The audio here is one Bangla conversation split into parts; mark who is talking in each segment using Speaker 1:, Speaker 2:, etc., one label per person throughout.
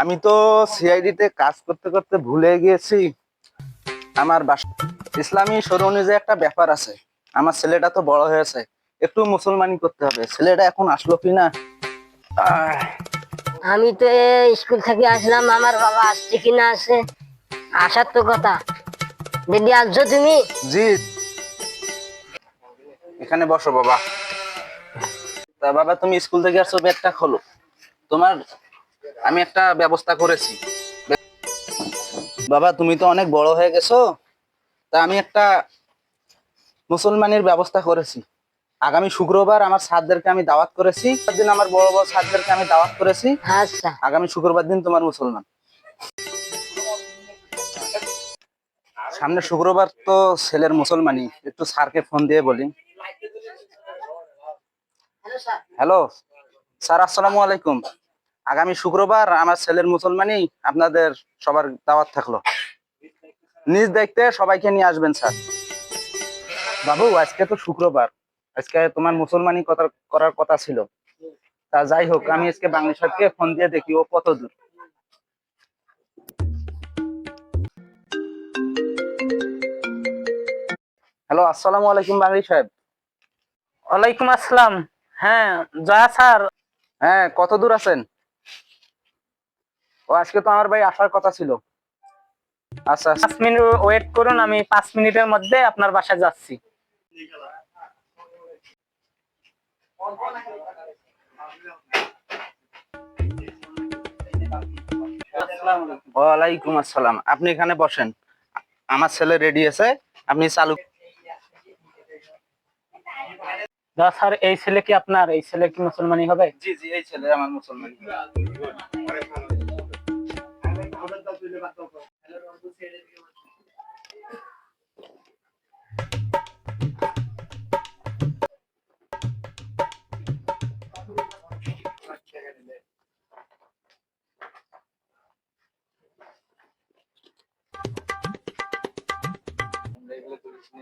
Speaker 1: আমি তো সিআইডিতে কাজ করতে করতে ভুলে গিয়েছি। আমার ইসলামী শরী অনুযায়ী একটা ব্যাপার আছে। আমার ছেলেটা তো বড় হয়েছে। একটু মুসলমানি করতে হবে। ছেলেটা এখন আসলো কি না
Speaker 2: আমি তো স্কুল থেকে আসলাম। আমার বাবা আসছে কিনা আসে আসার তো কথা। দিদি আসছো তুমি?
Speaker 1: জি। এখানে বসো বাবা। তা বাবা তুমি স্কুল থেকে আসছো ব্যাগটা খোলো। তোমার আমি একটা ব্যবস্থা করেছি। বাবা তুমি তো অনেক বড় হয়ে গেছো। তা আমি একটা মুসলমানের ব্যবস্থা করেছি। আগামী শুক্রবার আমার সাদদেরকে আমি দাওয়াত করেছি। দিন আমার বড় বড় সাদদেরকে আমি দাওয়াত করেছি।
Speaker 2: আচ্ছা।
Speaker 1: আগামী শুক্রবার দিন তোমার মুসলমান। সামনে শুক্রবার তো ছেলের মুসলমানি। একটু স্যারকে ফোন দিয়ে বলি। হ্যালো স্যার আসসালামু আলাইকুম। আগামী শুক্রবার আমার ছেলের মুসলমানি আপনাদের সবার দাওয়াত থাকল। নিজ দেখতে সবাইকে নিয়ে আসবেন স্যার। বাবু আজকে তো শুক্রবার। আজকে তোমার মুসলমানি কথা করার কথা ছিল। তা যাই হোক আমি আজকে বাংলা সাহেবকে ফোন দিয়ে দেখি ও কত দূর। হ্যালো আসসালামু আলাইকুম বাঙালি সাহেব।
Speaker 3: ওয়ালাইকুম আসসালাম। হ্যাঁ জয়া স্যার।
Speaker 1: হ্যাঁ কত দূর আছেন? ও আজকে তো আমার ভাই আসার কথা ছিল। আচ্ছা আচ্ছা।
Speaker 3: পাঁচ মিনিট ওয়েট করুন আমি পাঁচ মিনিটের মধ্যে আপনার বাসায় যাচ্ছি।
Speaker 1: ওয়ালাইকুম আসসালাম। আপনি এখানে বসেন। আমার ছেলে রেডি আছে আপনি চালু
Speaker 3: স্যার এই ছেলে কি আপনার? এই ছেলে কি মুসলমানি হবে?
Speaker 1: জি জি এই ছেলে আমার মুসলমান আমরা এগুলো করেছি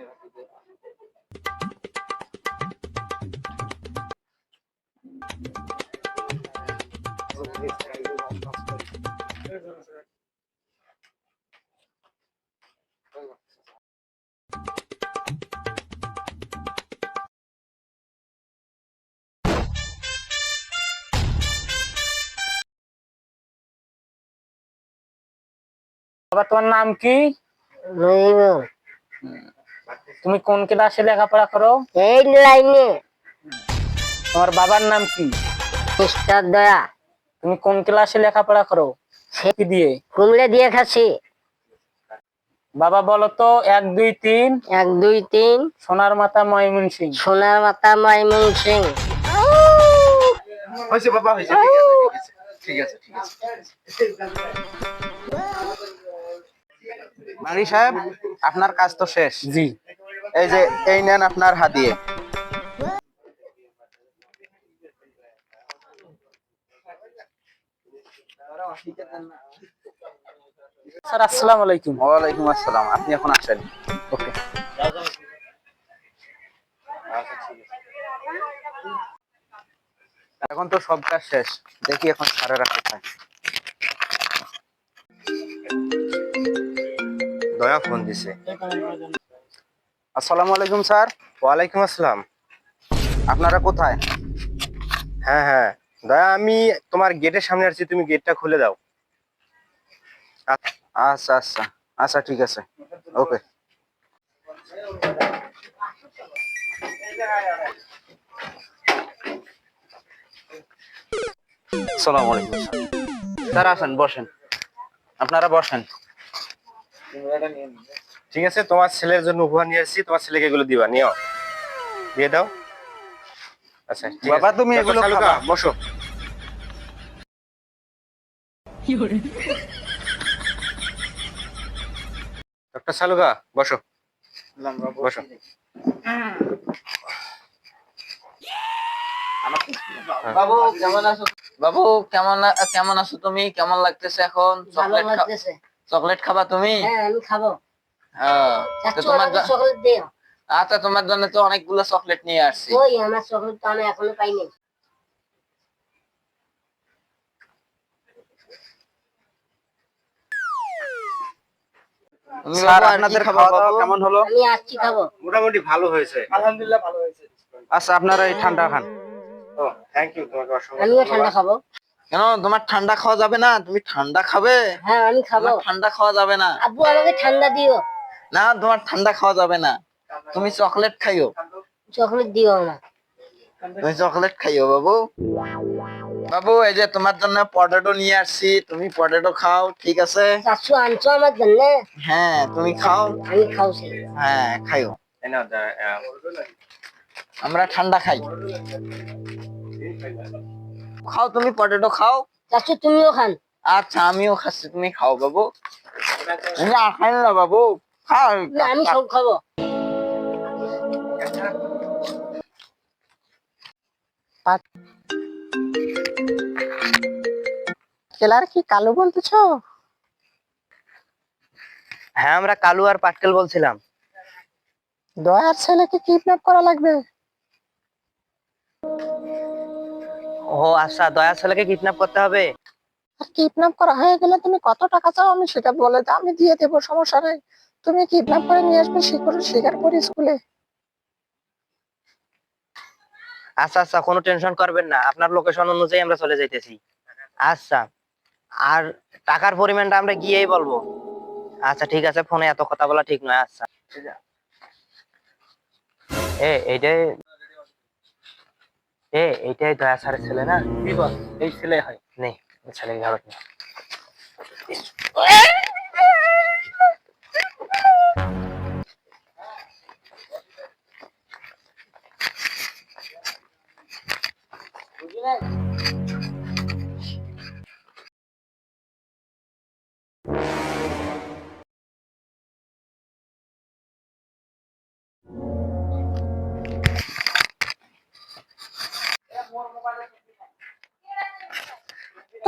Speaker 3: বাবা তোমার নাম কি? তুমি কোন ক্লাসে লেখাপড়া করো?
Speaker 2: এই লাইনে।
Speaker 3: তোমার বাবার নাম কি?
Speaker 2: মিস্টার দয়া।
Speaker 3: তুমি কোন ক্লাসে লেখাপড়া করো? কি দিয়ে?
Speaker 2: কুমড়ে দিয়ে খাচ্ছি।
Speaker 3: বাবা বলো তো এক দুই তিন।
Speaker 2: এক দুই তিন।
Speaker 3: সোনার মাথা ময়মন সিং
Speaker 2: সোনার মাথা মাইমুন সিং
Speaker 1: হয়েছে বাবা হয়েছে ঠিক আছে ঠিক আছে ঠিক আছে। মানি সাহেব আপনার কাজ তো শেষ।
Speaker 3: জি।
Speaker 1: এই যে এই নেন আপনার হাতিয়ে।
Speaker 3: স্যার আসসালামু আলাইকুম।
Speaker 1: ওয়ালাইকুম আসসালাম আপনি এখন আসেন।
Speaker 3: ওকে।
Speaker 1: এখন তো সব কাজ শেষ। দেখি এখন সারেরা কোথায়।
Speaker 4: দয়া ফোন দিছে।
Speaker 1: আসসালামু আলাইকুম, স্যার।
Speaker 4: ওয়ালাইকুম আসসালাম।
Speaker 1: আপনারা কোথায়?
Speaker 4: হ্যাঁ হ্যাঁ। দয়া, আমি তোমার গেটের সামনে আসছি তুমি গেটটা খুলে দাও।
Speaker 1: আচ্ছা আচ্ছা আচ্ছা ঠিক আছে। ওকে সালাম আলাইকুম স্যার, আসেন, বসেন। আপনারা বসেন।
Speaker 4: ঠিক আছে তোমার ছেলের জন্য উপহার নিয়ে আসছি তোমার ছেলেকে এগুলো দিবা নিও দিয়ে দাও। আচ্ছা
Speaker 1: বাবা, তুমি এগুলো
Speaker 4: শালুকা,
Speaker 1: খাবা।
Speaker 4: বসো। ডক্টর শালুকা বসো। বসো।
Speaker 5: বাবু। কেমন আছো? বাবু কেমন কেমন আছো তুমি? কেমন লাগতেছে এখন? চকলেট চকলেট খাবা তুমি? আচ্ছা তোমার জন্য তো অনেকগুলো চকলেট নিয়ে আসছি।
Speaker 1: কেমন হলো?
Speaker 2: খাব।
Speaker 4: মোটামুটি ভালো হয়েছে।
Speaker 1: আচ্ছা আপনারা এই ঠান্ডা খান।
Speaker 4: ও থ্যাংক ইউ
Speaker 2: ঠান্ডা খাব।
Speaker 5: কেন? তোমার ঠান্ডা খাওয়া যাবে না? তুমি ঠান্ডা খাবে?
Speaker 2: হ্যাঁ আমি খাব।
Speaker 5: ঠান্ডা খাওয়া যাবে না।
Speaker 2: আব্বু আমাকে ঠান্ডা দিও।
Speaker 5: না তোমার ঠান্ডা খাওয়া যাবে না। তুমি চকলেট খাইও।
Speaker 2: চকলেট দিও না
Speaker 5: তুমি চকলেট খাইও বাবু। বাবু এই যে তোমার জন্য পটেটো নিয়ে আসছি। তুমি পটেটো খাও ঠিক আছে?
Speaker 2: চারশো আনছো আমার জন্য?
Speaker 5: হ্যাঁ তুমি খাও।
Speaker 2: আমি খাওছি
Speaker 5: হ্যাঁ খাইও। আমরা ঠান্ডা খাই। খাও তুমি পটেটো খাও।
Speaker 2: চারশো তুমিও খান।
Speaker 5: আচ্ছা আমিও খাচ্ছি তুমি খাও বাবু। না খাই না বাবু খাও।
Speaker 2: আমি সব খাব।
Speaker 6: কেলার কি কালো বলতেছো?
Speaker 1: হ্যাঁ আমরা কালু আর পাটকেল বলছিলাম।
Speaker 6: দয়ার ছেলেকে কিডন্যাপ করা লাগবে।
Speaker 1: ও আচ্ছা দয়া ছেলেকে কিডন্যাপ করতে হবে?
Speaker 6: আর কিডন্যাপ করা হয়ে গেলে তুমি কত টাকা চাও আমি সেটা বলে দাও আমি দিয়ে দেবো সমস্যা নেই। তুমি কিডন্যাপ করে নিয়ে আসবে শিখর স্বীকার করে স্কুলে।
Speaker 1: আচ্ছা আচ্ছা কোনো টেনশন করবেন না আপনার লোকেশন অনুযায়ী আমরা চলে যাইতেছি। আচ্ছা আর টাকার পরিমাণটা আমরা গিয়েই বলব। আচ্ছা ঠিক আছে ফোনে এত কথা বলা ঠিক নয় আচ্ছা। এ এইটাই এ এইটাই দয়া স্যারের ছেলে না?
Speaker 3: এই ছেলে হয়।
Speaker 1: নেই ছেলে ঘাড়ত নেই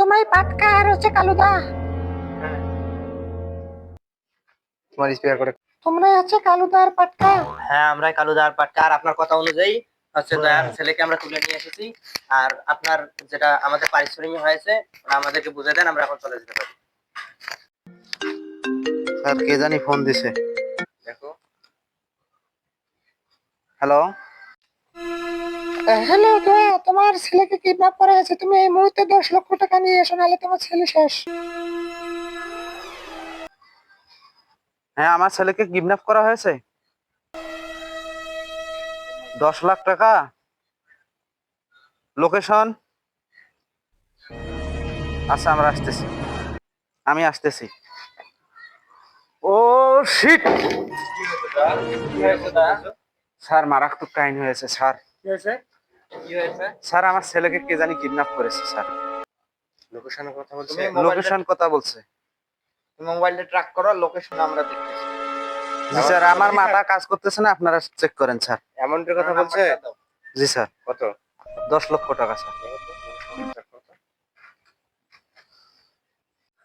Speaker 6: তোমার এই পাটকা আর হচ্ছে কালুদা
Speaker 4: তোমার স্পিকার করে।
Speaker 6: তোমরাই হচ্ছে কালুদা আর পাটকা।
Speaker 1: হ্যাঁ আমরা কালুদার পাটকা। আর আপনার কথা অনুযায়ী হচ্ছে দয়ার ছেলেকে আমরা তুলে নিয়ে এসেছি। আর আপনার যেটা আমাদের পারিশ্রমিক হয়েছে আমাদেরকে বুঝে দেন আমরা এখন চলে যেতে পারি। স্যার কে জানি ফোন দিছে।
Speaker 4: দেখো।
Speaker 1: হ্যালো
Speaker 6: হ্যালো দয়া তোমার ছেলেকে কিডন্যাপ করা হয়েছে। তুমি এই মুহূর্তে দশ লক্ষ টাকা নিয়ে এসো নাহলে তোমার ছেলে শেষ।
Speaker 1: হ্যাঁ আমার ছেলেকে কিডন্যাপ করা হয়েছে? দশ লাখ টাকা? লোকেশন আচ্ছা আমরা আসতেছি। আমি আসতেছি। ও শিট স্যার মারাত্মক কাহিনী হয়েছে স্যার।
Speaker 3: কি হয়েছে
Speaker 5: হয়েছে?
Speaker 1: স্যার আমার ছেলেকে কে জানি কিডন্যাপ করেছে স্যার।
Speaker 4: লোকেশনের কথা বলছে?
Speaker 1: লোকেশন কথা বলছে।
Speaker 5: মোবাইলটা ট্র্যাক করো লোকেশন আমরা দেখতেছি।
Speaker 1: জি স্যার আমার মাথা কাজ করতেছে না আপনারা চেক করেন স্যার।
Speaker 4: অ্যামাউন্টের কথা বলছে?
Speaker 1: জি স্যার।
Speaker 4: কত?
Speaker 1: দশ লক্ষ টাকা স্যার।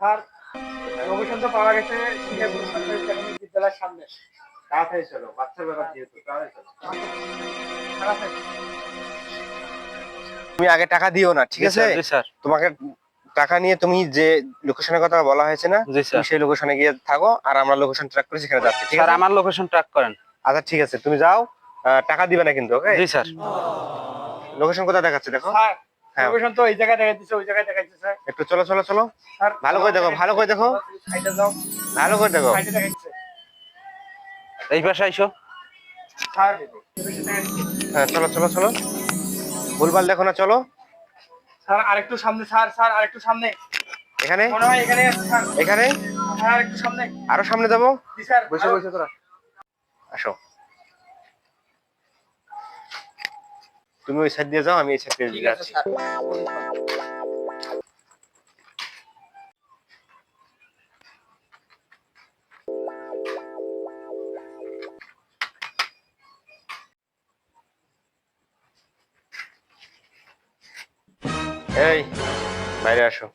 Speaker 3: স্যার লোকেশন তো পাওয়া গেছে বিদ্যালয়ের সামনে।
Speaker 4: তাড়াতাড়ি চলো বাচ্চার ব্যাপার যেহেতু তাড়াতাড়ি চলো।
Speaker 3: হয়েছে।
Speaker 4: তুমি আগে টাকা দিও না ঠিক আছে? তোমাকে টাকা নিয়ে তুমি যে লোকেশনের কথা বলা হয়েছে না সেই লোকেশনে গিয়ে থাকো আর আমরা লোকেশন ট্র্যাক করে সেখানে যাচ্ছি ঠিক আছে?
Speaker 1: আমার লোকেশন ট্র্যাক করেন।
Speaker 4: আচ্ছা ঠিক আছে তুমি যাও টাকা দিবে না কিন্তু ওকে
Speaker 1: জি স্যার।
Speaker 4: লোকেশন কোথায় দেখাচ্ছে দেখো?
Speaker 3: স্যার
Speaker 4: হ্যাঁ।
Speaker 3: লোকেশন তো এই জায়গায় দেখাইতেছে ওই জায়গায় দেখাইতেছে স্যার।
Speaker 4: একটু চলো চলো চলো।
Speaker 3: স্যার
Speaker 4: ভালো করে দেখো ভালো করে দেখো।
Speaker 3: সাইডে যাও।
Speaker 4: ভালো করে দেখো।
Speaker 1: এই পাশে আইসো।
Speaker 3: স্যার।
Speaker 4: হ্যাঁ চলো চলো চলো। ভুলভাল দেখো না চলো।
Speaker 3: স্যার আরেকটু সামনে স্যার স্যার আরেকটু সামনে।
Speaker 4: এখানে?
Speaker 3: মনে হয় এখানে স্যার।
Speaker 4: এখানে?
Speaker 3: স্যার আরেকটু সামনে।
Speaker 4: আরও সামনে যাব?
Speaker 3: জি স্যার।
Speaker 1: বসে বসে তোরা।
Speaker 4: আসো। তুমি ওই সাইড দিয়ে যাও আমি এই সাইড দিয়ে
Speaker 5: ঠিক আছে
Speaker 4: যাচ্ছি। বাইরে আসো।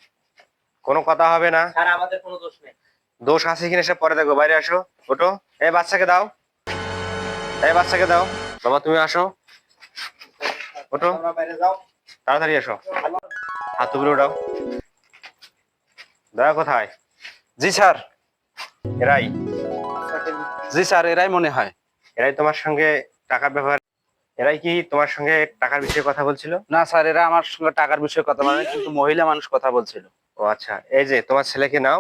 Speaker 4: কোনো কথা হবে না।
Speaker 1: স্যার আমাদের কোনো দোষ নেই।
Speaker 4: দোষ আছে কিনা সে পরে দেখো বাইরে আসো ওটো এই বাচ্চাকে দাও। এই বাচ্চাকে দাও। বাবা তুমি আসো। ওটো তাড়াতাড়ি আসো। হাত উপরে উঠাও। দয়া কোথায়?
Speaker 1: জি স্যার।
Speaker 4: এরাই।
Speaker 1: জি স্যার এরাই মনে হয়।
Speaker 4: এরাই তোমার সঙ্গে টাকার ব্যাপার এরাই কি তোমার সঙ্গে টাকার বিষয়ে কথা বলছিল?
Speaker 1: না স্যার এরা আমার সঙ্গে টাকার বিষয়ে কথা বলে কিন্তু মহিলা মানুষ কথা বলছিল।
Speaker 4: ও আচ্ছা এই যে তোমার ছেলেকে নাও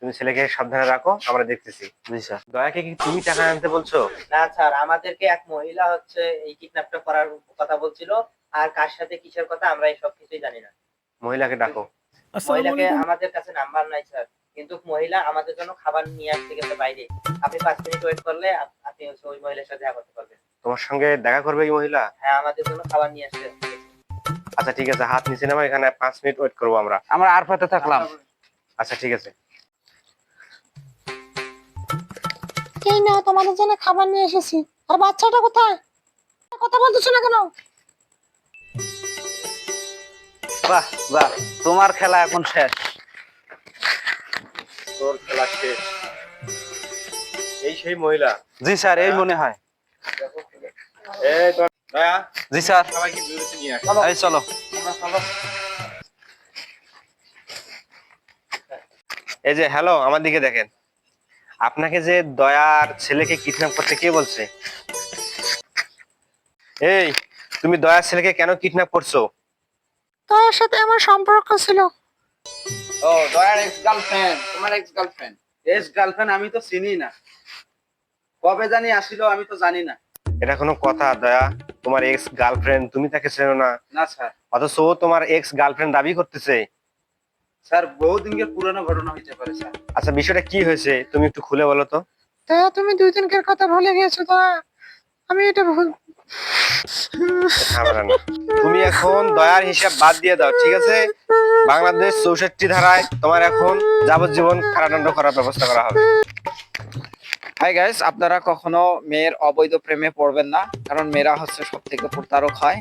Speaker 4: তুমি ছেলেকে সাবধানে রাখো আমরা দেখতেছি।
Speaker 1: জি স্যার।
Speaker 4: দয়াকে কি তুমি টাকা আনতে বলছো?
Speaker 7: না স্যার আমাদেরকে এক মহিলা হচ্ছে এই কিডন্যাপটা করার কথা বলছিল আর কার সাথে কিসের কথা আমরা এই সব কিছুই জানি না।
Speaker 4: মহিলাকে ডাকো।
Speaker 7: মহিলাকে আমাদের কাছে নাম্বার নাই স্যার কিন্তু মহিলা আমাদের জন্য খাবার নিয়ে আসতে গেছে বাইরে। আপনি পাঁচ মিনিট ওয়েট করলে আপনি হচ্ছে ওই মহিলার সাথে দেখা করতে পারবেন।
Speaker 4: তোমার সঙ্গে দেখা করবে এই মহিলা?
Speaker 7: হ্যাঁ আমাদের জন্য খাবার নিয়ে আসতে
Speaker 4: আচ্ছা ঠিক আছে হাত নিচে নামা এখানে পাঁচ মিনিট ওয়েট করব আমরা।
Speaker 1: আমরা আর পাতে থাকলাম।
Speaker 4: আচ্ছা ঠিক আছে।
Speaker 6: এই নাও তোমাদের জন্য খাবার নিয়ে এসেছি। আর বাচ্চাটা কোথায়? কথা বলতেছো না কেন?
Speaker 1: বাহ বাহ তোমার খেলা এখন শেষ।
Speaker 4: তোর খেলা শেষ। এই সেই মহিলা?
Speaker 1: জি স্যার এই মনে হয়।
Speaker 4: তোর দয়া
Speaker 1: জি স্যার। এই চলো।
Speaker 4: এই যে হ্যালো আমার দিকে দেখেন। আপনাকে যে দয়ার ছেলেকে কিডন্যাপ করতে কে বলছে? এই তুমি দয়ার ছেলেকে কেন কিডন্যাপ করছ?
Speaker 6: তার সাথে আমার সম্পর্ক ছিল।
Speaker 1: ও দয়ার এক্স গার্লফ্রেন্ড তোমার এক্স গার্লফ্রেন্ড এক্স গার্লফ্রেন্ড আমি তো চিনি না। কবে জানি আসিল আমি তো জানি না।
Speaker 4: এটা কোনো কথা দয়া। তোমার এক্স গার্লফ্রেন্ড তুমি তাকে চেনো না।
Speaker 1: না স্যার।
Speaker 4: অথচ ও তোমার এক্স গার্লফ্রেন্ড দাবি করতেছে।
Speaker 1: স্যার বহুদিনকার পুরনো ঘটনা হইতে পারে স্যার।
Speaker 4: আচ্ছা বিষয়টা কি হয়েছে তুমি একটু খুলে বলো তো।
Speaker 6: তা তুমি দুই দিনকার কথা ভুলে গেছো তা আমি এটা ভুল
Speaker 4: তুমি এখন দয়ার হিসাব বাদ দিয়ে দাও ঠিক আছে? বাংলাদেশ চৌষট্টি ধারায় তোমার এখন যাবজ্জীবন কারাদণ্ড করার ব্যবস্থা করা হবে।
Speaker 5: হাই গাইস আপনারা কখনো মেয়ের অবৈধ প্রেমে পড়বেন না, কারণ মেয়েরা হচ্ছে সব থেকে প্রতারক হয়।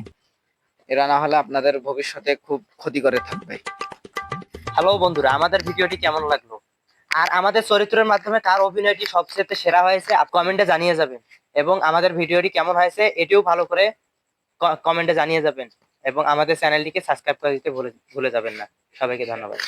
Speaker 5: এরা না হলে আপনাদের ভবিষ্যতে খুব ক্ষতি করে থাকবে।
Speaker 7: হ্যালো বন্ধুরা, আমাদের ভিডিওটি কেমন লাগল? আর আমাদের চরিত্রের মাধ্যমে কার অভিনয়টি সবচেয়ে সেরা হয়েছে কমেন্টে জানিয়ে যাবেন। এবং আমাদের ভিডিওটি কেমন হয়েছে, এটিও ভালো করে কমেন্টে জানিয়ে যাবেন। এবং আমাদের চ্যানেলটিকে সাবস্ক্রাইব করে দিতে ভুলে ভুলে যাবেন না। সবাইকে ধন্যবাদ।